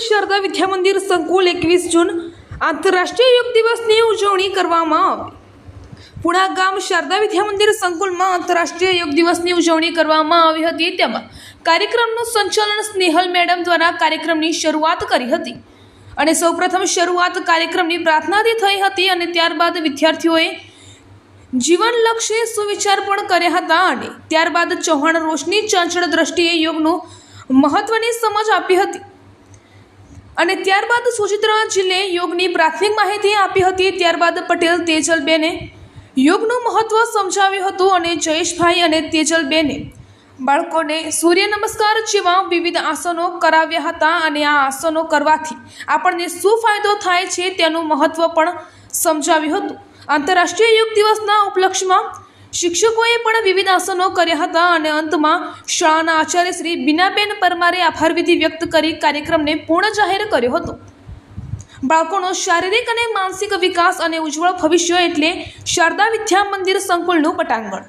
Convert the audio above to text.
શારદા વિદ્યા મંદિર સંકુલ એકવીસ જૂન આંતરરાષ્ટ્રીય યોગ દિવસની ઉજવણી કરવામાં આવી. પુણા ગામ શારદા વિદ્યા મંદિર સંકુલમાં આંતરરાષ્ટ્રીય યોગ દિવસની ઉજવણી કરવામાં આવી હતી. તેમાં કાર્યક્રમનું સંચાલન સ્નેહલ મેડમ દ્વારા કાર્યક્રમની શરૂઆત કરી હતી. અને સૌપ્રથમ શરૂઆત કાર્યક્રમની પ્રાર્થનાથી થઈ હતી અને ત્યારબાદ વિદ્યાર્થીઓએ જીવનલક્ષી સુવિચાર પણ કર્યા હતા અને ત્યારબાદ ચૌહાણ રોશની ચંચળ દ્રષ્ટિએ યોગનું મહત્વની સમજ આપી હતી. અને ત્યારબાદ સુચિત્રા જિલ્લે યોગની પ્રાથમિક માહિતી આપી હતી. ત્યારબાદ પટેલ તેજલબેને યોગનું મહત્વ સમજાવ્યું હતું અને જયેશભાઈ અને તેજલબેને બાળકોને સૂર્ય નમસ્કાર જેવા વિવિધ આસનો કરાવ્યા હતા અને આ આસનો કરવાથી આપણને શું ફાયદો થાય છે તેનું મહત્વ પણ સમજાવ્યું હતું. આંતરરાષ્ટ્રીય યોગ દિવસના ઉપલક્ષમાં શિક્ષકોએ પણ વિવિધ આસનો કર્યા હતા અને અંતમાં શાળાના આચાર્ય શ્રી બીનાબેન પરમારે આભાર વિધિ વ્યક્ત કરી કાર્યક્રમને પૂર્ણ જાહેર કર્યો હતો. બાળકોનો શારીરિક અને માનસિક વિકાસ અને ઉજ્જવળ ભવિષ્ય એટલે શારદા વિદ્યા મંદિર સંકુલનું પટાંગણ.